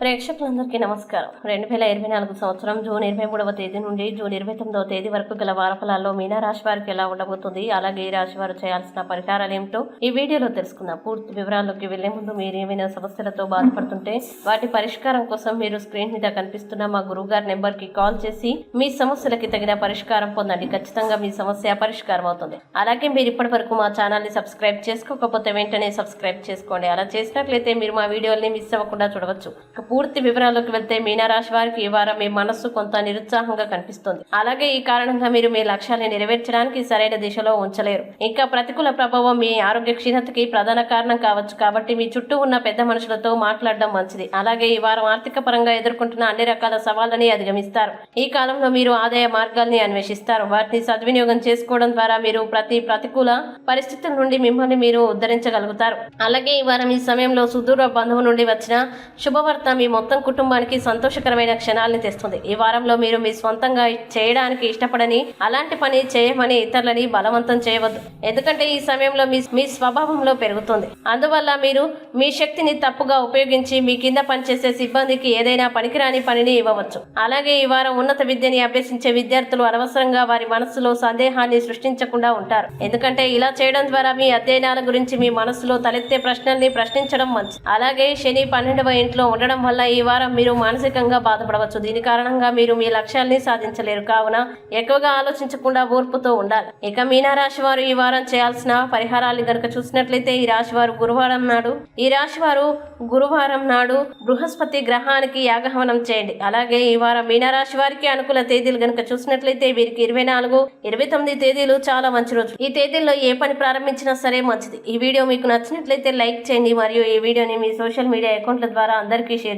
ప్రేక్షకులందరికీ నమస్కారం. రెండు వేల ఇరవై నాలుగు సంవత్సరం జూన్ ఇరవై మూడవ తేదీ నుండి జూన్ ఇరవై తొమ్మిదవ తేదీ వరకు గల వారఫలాల్లో మీనారాశి వారికి ఎలా ఉండబోతుంది అలాగే ఈ రాశి వారు చేయాల్సిన పరిహారాలు ఏమిటో ఈ వీడియోలో తెలుసుకుందాం. పూర్తి వివరాల్లోకి వెళ్ళే ముందు మీరు ఏమైనా సమస్యలతో బాధపడుతుంటే వాటి పరిష్కారం కోసం మీరు స్క్రీన్ మీద కనిపిస్తున్న మా గురువు గారి నెంబర్కి కాల్ చేసి మీ సమస్యలకి తగిన పరిష్కారం పొందండి. ఖచ్చితంగా మీ సమస్య పరిష్కారం అవుతుంది. అలాగే మీరు ఇప్పటి వరకు మా ఛానల్ని సబ్స్క్రైబ్ చేసుకోకపోతే వెంటనే సబ్స్క్రైబ్ చేసుకోండి. అలా చేసినట్లయితే మీరు మా వీడియోల్ని మిస్ అవ్వకుండా చూడవచ్చు. పూర్తి వివరాల్లోకి వెళ్తే మీనరాశి వారికి ఈ వారం మీ మనస్సు కొంత నిరుత్సాహంగా కనిపిస్తుంది. అలాగే ఈ కారణంగా మీరు మీ లక్ష్యాన్ని నెరవేర్చడానికి సరైన దిశలో ఉంచలేరు. ఇంకా ప్రతికూల ప్రభావం మీ ఆరోగ్య క్షీణతకి ప్రధాన కారణం కావచ్చు. కాబట్టి మీ చుట్టూ ఉన్న పెద్ద మనుషులతో మాట్లాడడం మంచిది. అలాగే ఈ వారం ఆర్థిక పరంగా ఎదుర్కొంటున్న అన్ని రకాల సవాళ్ళని అధిగమిస్తారు. ఈ కాలంలో మీరు ఆదాయ మార్గాల్ని అన్వేషిస్తారు. వాటిని సద్వినియోగం చేసుకోవడం ద్వారా మీరు ప్రతి ప్రతికూల పరిస్థితుల నుండి మిమ్మల్ని మీరు ఉద్ధరించగలుగుతారు. అలాగే ఈ వారం ఈ సమయంలో సుదూర బంధువు నుండి వచ్చిన శుభవార్త మీ మొత్తం కుటుంబానికి సంతోషకరమైన క్షణాలను తెస్తుంది. ఈ వారంలో మీరు మీ స్వంతంగా చేయడానికి ఇష్టపడని అలాంటి పని చేయమని ఇతరులని బలవంతం చేయవద్దు. ఎందుకంటే ఈ సమయంలో మీ మీ స్వభావంలో పెరుగుతుంది. అందువల్ల మీరు మీ శక్తిని తప్పుగా ఉపయోగించి మీ కింద పనిచేసే సిబ్బందికి ఏదైనా పనికిరాని పనిని ఇవ్వవచ్చు. అలాగే ఈ వారం ఉన్నత విద్యని అభ్యసించే విద్యార్థులు అనవసరంగా వారి మనసులో సందేహాన్ని సృష్టించకుండా ఉంటారు. ఎందుకంటే ఇలా చేయడం ద్వారా మీ అధ్యయనాల గురించి మీ మనసులో తలెత్తే ప్రశ్నల్ని ప్రశ్నించడం మంచిది. అలాగే శని పన్నెండవ ఇంట్లో ఉండడం వల్ల ఈ వారం మీరు మానసికంగా బాధపడవచ్చు. దీని కారణంగా మీరు మీ లక్ష్యాల్ని సాధించలేరు. కావున ఎక్కువగా ఆలోచించకుండా ఓర్పుతో ఉండాలి. ఇక మీనారాశి వారు ఈ వారం చేయాల్సిన పరిహారాలు గనుక చూసినట్లయితే ఈ రాశి వారు గురువారం నాడు ఈ రాశి వారు గురువారం నాడు బృహస్పతి గ్రహానికి యాగహవనం చేయండి. అలాగే ఈ వారం మీనరాశి వారికి అనుకూల తేదీలు గనుక చూసినట్లయితే వీరికి ఇరవై నాలుగు ఇరవై తొమ్మిది తేదీలు చాలా మంచి రోజు ఈ తేదీల్లో ఏ పని ప్రారంభించినా సరే మంచిది. ఈ వీడియో మీకు నచ్చినట్లయితే లైక్ చేయండి. మరియు ఈ వీడియోని మీ సోషల్ మీడియా అకౌంట్ల ద్వారా అందరికీ షేర్